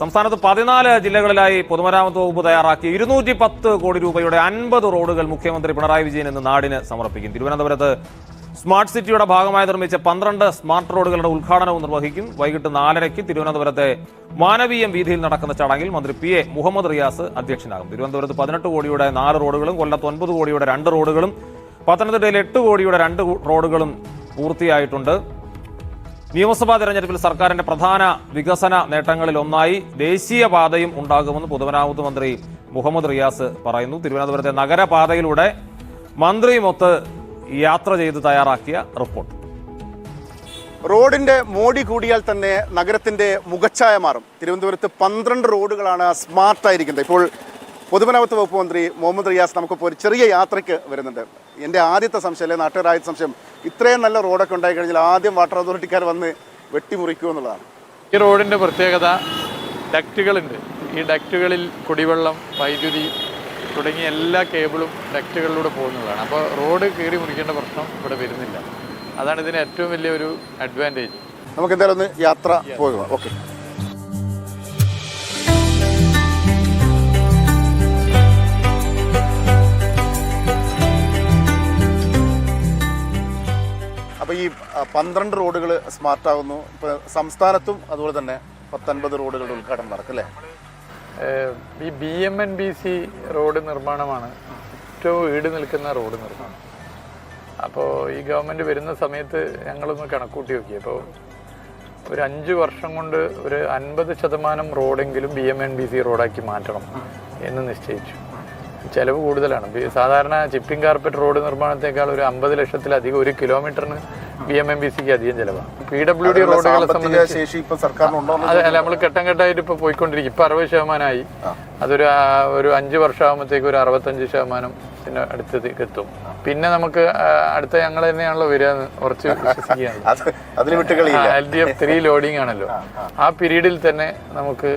സംസ്ഥാനത്ത് പതിനാല് ജില്ലകളിലായി പൊതുമരാമത്ത് വകുപ്പ് തയ്യാറാക്കിയ ഇരുന്നൂറ്റി പത്ത് കോടി രൂപയുടെ അൻപത് റോഡുകൾ മുഖ്യമന്ത്രി പിണറായി വിജയൻ ഇന്ന് നാടിന് സമർപ്പിക്കും. തിരുവനന്തപുരത്ത് സ്മാർട്ട് സിറ്റിയുടെ ഭാഗമായി നിർമ്മിച്ച പന്ത്രണ്ട് സ്മാർട്ട് റോഡുകളുടെ ഉദ്ഘാടനവും നിർവഹിക്കും. വൈകിട്ട് നാലരയ്ക്ക് തിരുവനന്തപുരത്തെ മാനവീയം വീതിയിൽ നടക്കുന്ന ചടങ്ങിൽ മന്ത്രി പി എ മുഹമ്മദ് റിയാസ് അധ്യക്ഷനാകും. തിരുവനന്തപുരത്ത് പതിനെട്ട് കോടിയുടെ നാല് റോഡുകളും കൊല്ലത്ത് ഒൻപത് കോടിയുടെ രണ്ട് റോഡുകളും പത്തനംതിട്ടയിൽ എട്ട് കോടിയുടെ രണ്ട് റോഡുകളും പൂർത്തിയായിട്ടുണ്ട്. നിയമസഭാ തെരഞ്ഞെടുപ്പിൽ സർക്കാരിന്റെ പ്രധാന വികസന നേട്ടങ്ങളിൽ ഒന്നായി ദേശീയപാതയും ഉണ്ടാകുമെന്ന് പൊതുമരാമത്ത് മന്ത്രി മുഹമ്മദ് റിയാസ് പറയുന്നു. തിരുവനന്തപുരത്തെ നഗരപാതയിലൂടെ മന്ത്രിയുമൊത്ത് യാത്ര ചെയ്ത് തയ്യാറാക്കിയ റിപ്പോർട്ട്. റോഡിന്റെ മോടി കൂടിയാൽ തന്നെ നഗരത്തിന്റെ മുഖച്ഛായ മാറും. തിരുവനന്തപുരത്ത് പന്ത്രണ്ട് റോഡുകളാണ് സ്മാർട്ടായിരിക്കുന്നത്. ഇപ്പോൾ പൊതുമരാമത്ത് വകുപ്പ് മന്ത്രി മുഹമ്മദ് റിയാസ് നമുക്കിപ്പോൾ ഒരു ചെറിയ യാത്രയ്ക്ക് വരുന്നുണ്ട്. എന്റെ ആദ്യത്തെ സംശയം അല്ലെങ്കിൽ നാട്ടുകാരായ സംശയം ഇത്രയും നല്ല റോഡൊക്കെ ഉണ്ടായി കഴിഞ്ഞാൽ ആദ്യം വാട്ടർ അതോറിറ്റിക്കാർ വന്ന് വെട്ടിമുറിക്കൂ എന്നുള്ളതാണ്. ഈ റോഡിന്റെ പ്രത്യേകത ഡക്റ്റുകളുണ്ട്. ഈ ഡക്റ്റുകളിൽ കുടിവെള്ളം വൈദ്യുതി തുടങ്ങിയ എല്ലാ കേബിളും ഡക്റ്റുകളിലൂടെ പോകുന്നതാണ്. അപ്പോൾ റോഡ് കീറി മുറിക്കേണ്ട പ്രശ്നം ഇവിടെ വരുന്നില്ല. അതാണ് ഇതിന് ഏറ്റവും വലിയൊരു അഡ്വാന്റേജ് നമുക്ക് എന്തായാലും ഒന്ന് യാത്ര പോകുക ഓക്കെ. അപ്പോൾ ഈ പന്ത്രണ്ട് റോഡുകൾ സ്മാർട്ട് ആകുന്നു ഇപ്പോൾ സംസ്ഥാനത്തും അതുപോലെ തന്നെ പത്തൊൻപത് റോഡുകളുടെ ഉദ്ഘാടനം നടക്കും അല്ലേ? ഈ B M N B C road നിർമ്മാണമാണ് ഏറ്റവും ഈട് നിൽക്കുന്ന റോഡ് നിർമ്മാണം. അപ്പോൾ ഈ ഗവൺമെന്റ് വരുന്ന സമയത്ത് ഞങ്ങളൊന്ന് കണക്കൂട്ടി നോക്കി. അപ്പോൾ ഒരു അഞ്ച് വർഷം കൊണ്ട് ഒരു അൻപത് ശതമാനം റോഡെങ്കിലും B M N B C റോഡാക്കി മാറ്റണം എന്ന് നിശ്ചയിച്ചു. ചെലവ് കൂടുതലാണ്. സാധാരണ ചിപ്പിംഗ് കാർപ്പറ്റ് റോഡ് നിർമ്മാണത്തെക്കാൾ ഒരു അമ്പത് ലക്ഷത്തിലധികം ഒരു കിലോമീറ്ററിന് ബി എം എം ബി സിക്ക് അധികം ചിലവാണ്. പി ഡബ്ല്യു ഡി റോഡുകളെ സംബന്ധിച്ച് അതെ നമ്മൾ ഘട്ടം ഘട്ടമായിട്ട് ഇപ്പൊ പോയിക്കൊണ്ടിരിക്കും. ഇപ്പൊ അറുപത് ശതമാനമായി. അതൊരു ഒരു അഞ്ച് വർഷമാകുമ്പോഴത്തേക്ക് ഒരു അറുപത്തഞ്ച് ശതമാനം പിന്നെ അടുത്തേക്ക് എത്തും. പിന്നെ നമുക്ക് അടുത്ത ഞങ്ങൾ തന്നെയാണല്ലോ വരിക കുറച്ച് വിശ്വസിക്കുകയാണ്. L D F three loading ആണല്ലോ. ആ പീരീഡിൽ തന്നെ നമുക്ക്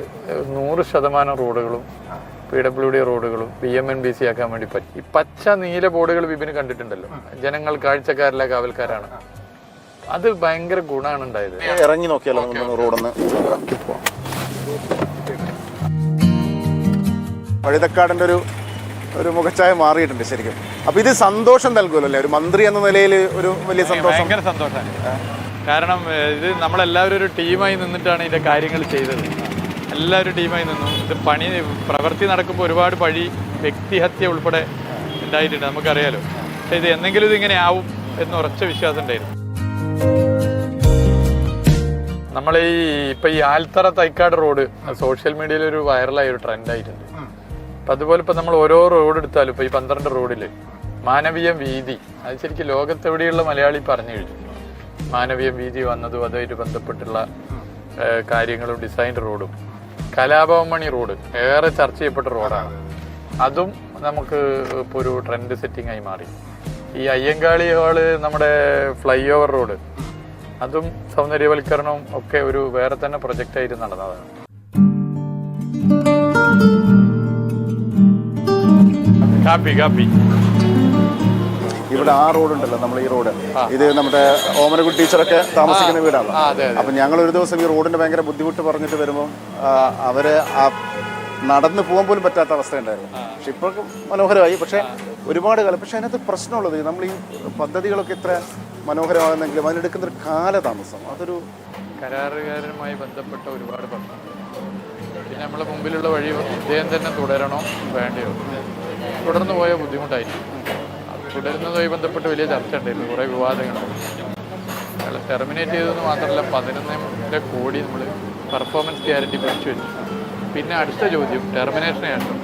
നൂറ് ശതമാനം റോഡുകളും പി ഡബ്ല്യു ഡി റോഡുകളും B M N B C ആക്കാൻ വേണ്ടി പറ്റി. ഈ പച്ച നീല ബോർഡുകൾ വിപിന് കണ്ടിട്ടുണ്ടല്ലോ. ജനങ്ങൾ കാഴ്ചക്കാരല്ല കാവൽക്കാരാണ്. അത് ഭയങ്കര ഗുണമാണ് ഉണ്ടായത്. ഇറങ്ങി നോക്കിയാലോ റോഡൊന്ന് പോവാം. വഴുതക്കാടിന്റെ ഒരു ഒരു മുഖച്ഛായ മാറിയിട്ടുണ്ട് ശരിക്കും. അപ്പൊ ഇത് സന്തോഷം നൽകുമല്ലോ അല്ലേ? ഒരു മന്ത്രി എന്ന നിലയിൽ ഒരു വലിയ സന്തോഷം. ഭയങ്കര സന്തോഷമാണ് കാരണം ഇത് നമ്മളെല്ലാവരും ഒരു ടീമായി നിന്നിട്ടാണ് ഇതിന്റെ കാര്യങ്ങൾ ചെയ്തത്. എല്ലാവരും ടീമായി നിന്നു. ഇത് പണി പ്രവൃത്തി നടക്കുമ്പോൾ ഒരുപാട് പഴി വ്യക്തിഹത്യ ഉൾപ്പെടെ ഉണ്ടായിട്ടുണ്ട് നമുക്കറിയാലോ. പക്ഷേ ഇത് എന്തെങ്കിലും ഇതിങ്ങനെ ആവും എന്ന് ഉറച്ച വിശ്വാസം ഉണ്ടായിരുന്നു. നമ്മൾ ഈ ഇപ്പൊ ഈ ആൽത്തറ തൈക്കാട് റോഡ് സോഷ്യൽ മീഡിയയിൽ ഒരു വൈറലായ ഒരു ട്രെൻഡ് ആയിട്ടുണ്ട്. അപ്പൊ അതുപോലെ ഇപ്പൊ നമ്മൾ ഓരോ റോഡ് എടുത്താലും ഇപ്പൊ ഈ പന്ത്രണ്ട് റോഡിൽ മാനവീയ വീതി അത് ശരിക്കും ലോകത്തെവിടെയുള്ള മലയാളി പറഞ്ഞു കഴിഞ്ഞു. മാനവീയ വീതി വന്നതും അതുമായിട്ട് ബന്ധപ്പെട്ടുള്ള കാര്യങ്ങളും ഡിസൈൻ റോഡും. കലാഭവമണി റോഡ്. ഏറെ ചർച്ച ചെയ്യപ്പെട്ട റോഡാണ്. അതും നമുക്ക് ഇപ്പോൾ ഒരു ട്രെൻഡ് സെറ്റിംഗ് ആയി മാറി. ഈ അയ്യങ്കാളി ഹാൾ നമ്മുടെ ഫ്ലൈ ഓവർ റോഡ് അതും സൗന്ദര്യവൽക്കരണവും ഒക്കെ ഒരു വേറെ തന്നെ പ്രൊജക്റ്റ് ആയിട്ട് നടന്നതാണ്. കാപ്പി കാപ്പി. ഇവിടെ ആ റോഡ് ഉണ്ടല്ലോ നമ്മൾ ഈ റോഡ് ഇത് നമ്മുടെ ഓമനകുട്ടി ടീച്ചറൊക്കെ താമസിക്കുന്ന വീടാണ്. അപ്പൊ ഞങ്ങൾ ഒരു ദിവസം ഈ റോഡിന്റെ ഭയങ്കര ബുദ്ധിമുട്ട് പറഞ്ഞിട്ട് വരുമ്പോൾ അവർ ആ നടന്നു പോകാൻ പോലും പറ്റാത്ത അവസ്ഥ ഉണ്ടായിരുന്നു പക്ഷെ ഇപ്പോൾ മനോഹരമായി. പക്ഷെ ഒരുപാട് കാലം പക്ഷെ അതിനകത്ത് പ്രശ്നമുള്ളത് നമ്മൾ ഈ പദ്ധതികളൊക്കെ ഇത്ര മനോഹരമാകുന്നെങ്കിലും അതിനെടുക്കുന്ന ഒരു കാലതാമസം. അതൊരു കരാറുകാരനുമായി ബന്ധപ്പെട്ട ഒരുപാട് പ്രശ്നങ്ങൾ പിന്നെ നമ്മളെ മുമ്പിലുള്ള വഴി ഇദ്ദേഹം തന്നെ തുടരണോ വേണ്ടയോ തുടർന്നു പോയ ബുദ്ധിമുട്ടായിരിക്കും. തുടരുന്നതുമായി ബന്ധപ്പെട്ട് വലിയ ചർച്ച ഉണ്ടായിരുന്നു കുറേ വിവാദങ്ങളുണ്ട് അയാൾ ടെർമിനേറ്റ് ചെയ്തതെന്ന് മാത്രമല്ല പതിനൊന്നര കോടി നമ്മൾ പെർഫോമൻസ് ഗ്യാരണ്ടി പിടിച്ചു വെച്ചു. പിന്നെ അടുത്ത ചോദ്യം ടെർമിനേഷന് ശേഷം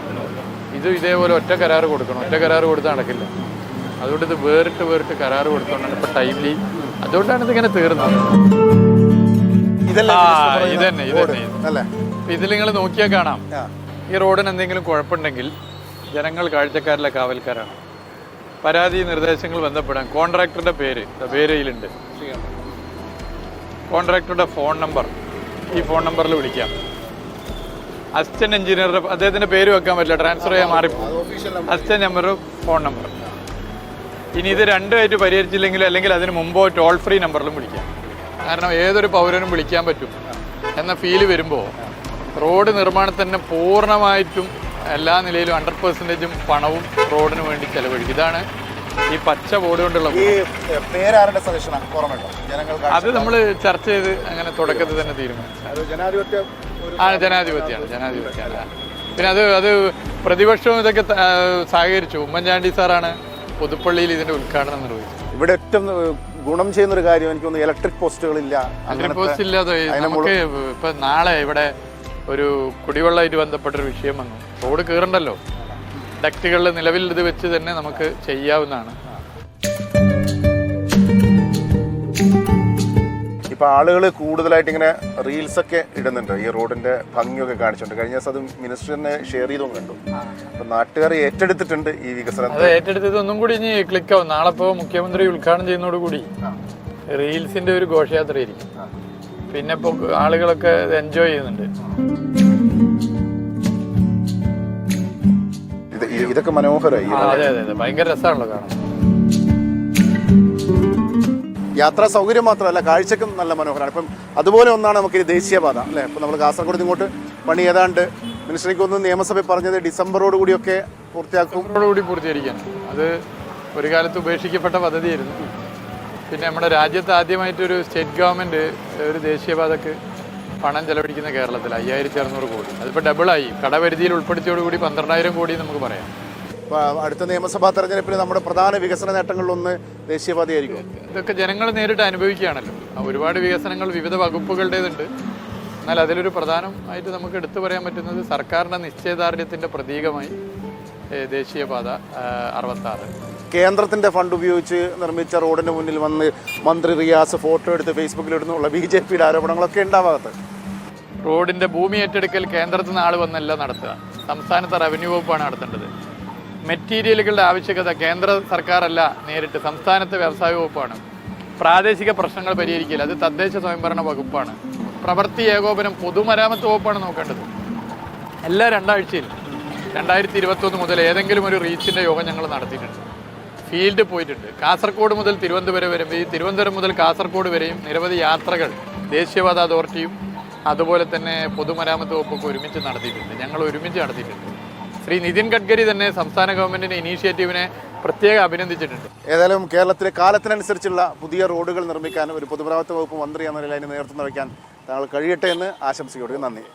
ഇത് ഇതേപോലെ ഒറ്റ കരാർ കൊടുക്കണം. ഒറ്റ കരാർ കൊടുത്ത് നടക്കില്ല. അതുകൊണ്ട് ഇത് വേറിട്ട് വേറിട്ട് കരാർ കൊടുത്തോണ്ടാണ് ഇപ്പൊ ടൈംലി അതുകൊണ്ടാണ് ഇതിങ്ങനെ തീർന്നത്. ഇതന്നെ, ഇതന്നെ, ഇതിൽ നിങ്ങൾ നോക്കിയാൽ കാണാം. ഈ റോഡിന് എന്തെങ്കിലും കുഴപ്പമുണ്ടെങ്കിൽ ജനങ്ങൾ കാഴ്ചക്കാരിലെ കാവൽക്കാരാണ്. പരാതി നിർദ്ദേശങ്ങൾ ബന്ധപ്പെടാൻ കോൺട്രാക്ടറുടെ പേര് പേരയിലുണ്ട് കോൺട്രാക്ടറുടെ ഫോൺ നമ്പർ ഈ ഫോൺ നമ്പറിൽ വിളിക്കാം. അസിസ്റ്റന്റ് എഞ്ചിനീയറുടെ അദ്ദേഹത്തിന്റെ പേര് വെക്കാൻ പറ്റില്ല ട്രാൻസ്ഫർ ചെയ്യാൻ മാറിപ്പോ അസിസ്റ്റന്റ് നമ്പറും ഫോൺ നമ്പർ. ഇനി ഇത് രണ്ടുമായിട്ട് പരിഹരിച്ചില്ലെങ്കിൽ അല്ലെങ്കിൽ അതിന് മുമ്പോ ടോൾ ഫ്രീ നമ്പറിലും വിളിക്കാം. കാരണം ഏതൊരു പൗരനും വിളിക്കാൻ പറ്റും എന്ന ഫീൽ വരുമ്പോൾ റോഡ് നിർമ്മാണത്തിന് പൂർണമായിട്ടും എല്ലാ നിലയിലും ഹൺഡ്രഡ് പെർസെന്റേജും പണവും റോഡിന് വേണ്ടി ചെലവഴിക്കും. ഇതാണ് ഈ പച്ച ബോർഡ് കൊണ്ടുള്ള അത് നമ്മൾ ചർച്ച ചെയ്ത് അങ്ങനെ തുടക്കത്തിൽ തന്നെ തീരുമാനിച്ചു. ആ ജനാധിപത്യമാണ് ജനാധിപത്യമല്ല പിന്നെ അത് അത് പ്രതിപക്ഷവും ഇതൊക്കെ സഹകരിച്ചു. ഉമ്മൻചാണ്ടി സാറാണ് പുതുപ്പള്ളിയിൽ ഇതിന്റെ ഉദ്ഘാടനം നിർവഹിച്ചത്. ഇവിടെ ഏറ്റവും ഗുണം ചെയ്യുന്ന ഒരു കാര്യം എനിക്ക് തോന്നുന്നു ഇലക്ട്രിക് പോസ്റ്റുകളില്ല ഇല്ല പോസ്റ്റ് ഇല്ലാതെ നമുക്ക് ഇപ്പൊ നാളെ ഇവിടെ ഒരു കുടിവെള്ളമായിട്ട് ബന്ധപ്പെട്ടൊരു വിഷയം വന്നു. റോഡ് കീറണ്ടല്ലോ. ഡക്റ്റുകളിൽ നിലവിൽ ഇത് വെച്ച് തന്നെ നമുക്ക് ചെയ്യാവുന്നതാണ്. ഇപ്പൊ ആളുകൾ കൂടുതലായിട്ട് ഇങ്ങനെ റീൽസ് ഒക്കെ ഇടുന്നുണ്ട്. ഈ റോഡിന്റെ ഭംഗിയൊക്കെ കാണിച്ചിട്ടുണ്ട്. കഴിഞ്ഞ ദിവസം അത് മിനിസ്റ്ററിനെ ഷെയർ ചെയ്തും കണ്ടു. അപ്പൊ നാട്ടുകാർ ഏറ്റെടുത്തിട്ടുണ്ട് ഈ വികസനം അത് ഏറ്റെടുത്തത് ഒന്നും കൂടി ഇനി ക്ലിക്ക് ആവും. നാളെ ഇപ്പോ മുഖ്യമന്ത്രി ഉദ്ഘാടനം ചെയ്യുന്നതോടുകൂടി റീൽസിന്റെ ഒരു ഘോഷയാത്ര ആയിരിക്കും പിന്നെ ഇപ്പോൾ ആളുകളൊക്കെ എൻജോയ് ചെയ്യുന്നുണ്ട്. ഇത് ഇത് ഇതൊക്കെ മനോഹരമായി അതെ അതെ അതെ. ഭയങ്കര രസമാണല്ലോ കാണാൻ. യാത്രാ സൗകര്യം മാത്രമല്ല കാഴ്ചക്കും നല്ല മനോഹരമാണ്. ഇപ്പം അതുപോലെ ഒന്നാണ് നമുക്ക് ഈ ദേശീയപാത അല്ലേ? ഇപ്പം നമ്മൾ കാസർഗോഡ് ഇങ്ങോട്ട് പണി ഏതാണ്ട് മിനിസ്റ്ററിക്ക് ഒന്ന് നിയമസഭ പറഞ്ഞത് ഡിസംബറോട് കൂടിയൊക്കെ പൂർത്തിയാക്കും. കൂടി പൂർത്തീകരിക്കാൻ അത് ഒരു കാലത്ത് ഉപേക്ഷിക്കപ്പെട്ട പദ്ധതിയായിരുന്നു. പിന്നെ നമ്മുടെ രാജ്യത്ത് ആദ്യമായിട്ടൊരു സ്റ്റേറ്റ് ഗവൺമെന്റ് ഒരു ദേശീയപാതക്ക് പണം ചെലവഴിക്കുന്ന കേരളത്തിൽ അയ്യായിരത്തി അറുന്നൂറ് കോടി. അതിപ്പോൾ ഡബിളായി. കടപരിധിയിൽ ഉൾപ്പെടുത്തിയോടുകൂടി പന്ത്രണ്ടായിരം കോടി നമുക്ക് പറയാം. അടുത്ത നിയമസഭാ തെരഞ്ഞെടുപ്പിൽ നമ്മുടെ പ്രധാന വികസന നേട്ടങ്ങളിലൊന്ന് ദേശീയപാതയായിരിക്കും. ഇതൊക്കെ ജനങ്ങൾ നേരിട്ട് അനുഭവിക്കുകയാണല്ലോ. ഒരുപാട് വികസനങ്ങൾ വിവിധ വകുപ്പുകളുടേതുണ്ട്. എന്നാൽ അതിലൊരു പ്രധാനമായിട്ട് നമുക്ക് എടുത്തു പറയാൻ പറ്റുന്നത് സർക്കാരിന്റെ നിശ്ചയദാർഢ്യത്തിന്റെ പ്രതീകമായി ദേശീയപാത അറുപത്താറ്. കേന്ദ്രത്തിന്റെ ഫണ്ട് ഉപയോഗിച്ച് നിർമ്മിച്ച റോഡിന് മുന്നിൽ വന്ന് മന്ത്രി റിയാസ് ഫോട്ടോ എടുത്ത് ഫേസ്ബുക്കിൽ ഇടുന്നുള്ള ബി ജെ പിയുടെ ആരോപണങ്ങളൊക്കെ ഉണ്ടാവാത്തത് റോഡിന്റെ ഭൂമി ഏറ്റെടുക്കൽ കേന്ദ്രത്തിൽ നിന്ന് ആൾ വന്നല്ല നടത്തുക. സംസ്ഥാനത്തെ റവന്യൂ വകുപ്പാണ് നടത്തേണ്ടത്. മെറ്റീരിയലുകളുടെ ആവശ്യകത കേന്ദ്ര സർക്കാരല്ല നേരിട്ട് സംസ്ഥാനത്തെ വ്യവസായ വകുപ്പാണ്. പ്രാദേശിക പ്രശ്നങ്ങൾ പരിഹരിക്കൽ അത് തദ്ദേശ സ്വയംഭരണ വകുപ്പാണ്. പ്രവൃത്തി ഏകോപനം പൊതുമരാമത്ത് വകുപ്പാണ് നോക്കേണ്ടത്. എല്ലാ രണ്ടാഴ്ചയിൽ രണ്ടായിരത്തി ഇരുപത്തൊന്ന് മുതൽ ഏതെങ്കിലും ഒരു റീച്ചിന്റെ യോഗം ഞങ്ങൾ നടത്തിയിട്ടുണ്ട്. ഫീൽഡ് പോയിട്ടുണ്ട്. കാസർഗോഡ് മുതൽ തിരുവനന്തപുരം വരെ ഈ തിരുവനന്തപുരം മുതൽ കാസർഗോഡ് വരെയും നിരവധി യാത്രകൾ ദേശീയപാത അതോറിറ്റിയും അതുപോലെ തന്നെ പൊതുമരാമത്ത് വകുപ്പൊക്കെ ഒരുമിച്ച് നടത്തിയിട്ടുണ്ട്. ഞങ്ങൾ ഒരുമിച്ച് നടത്തിയിട്ടുണ്ട്. ശ്രീ നിതിൻ ഗഡ്കരി തന്നെ സംസ്ഥാന ഗവൺമെന്റിന്റെ ഇനീഷ്യേറ്റീവിനെ പ്രത്യേകം അഭിനന്ദിച്ചിട്ടുണ്ട്. ഏതായാലും കേരളത്തിലെ കാലത്തിനനുസരിച്ചുള്ള പുതിയ റോഡുകൾ നിർമ്മിക്കാൻ ഒരു പൊതുമരാമത്ത് വകുപ്പ് മന്ത്രി എന്ന നിലയിൽ അതിന് നേതൃത്വം വയ്ക്കാൻ താങ്കൾ കഴിയട്ടെ എന്ന് ആശംസിക്കുകയാണ് നന്ദി.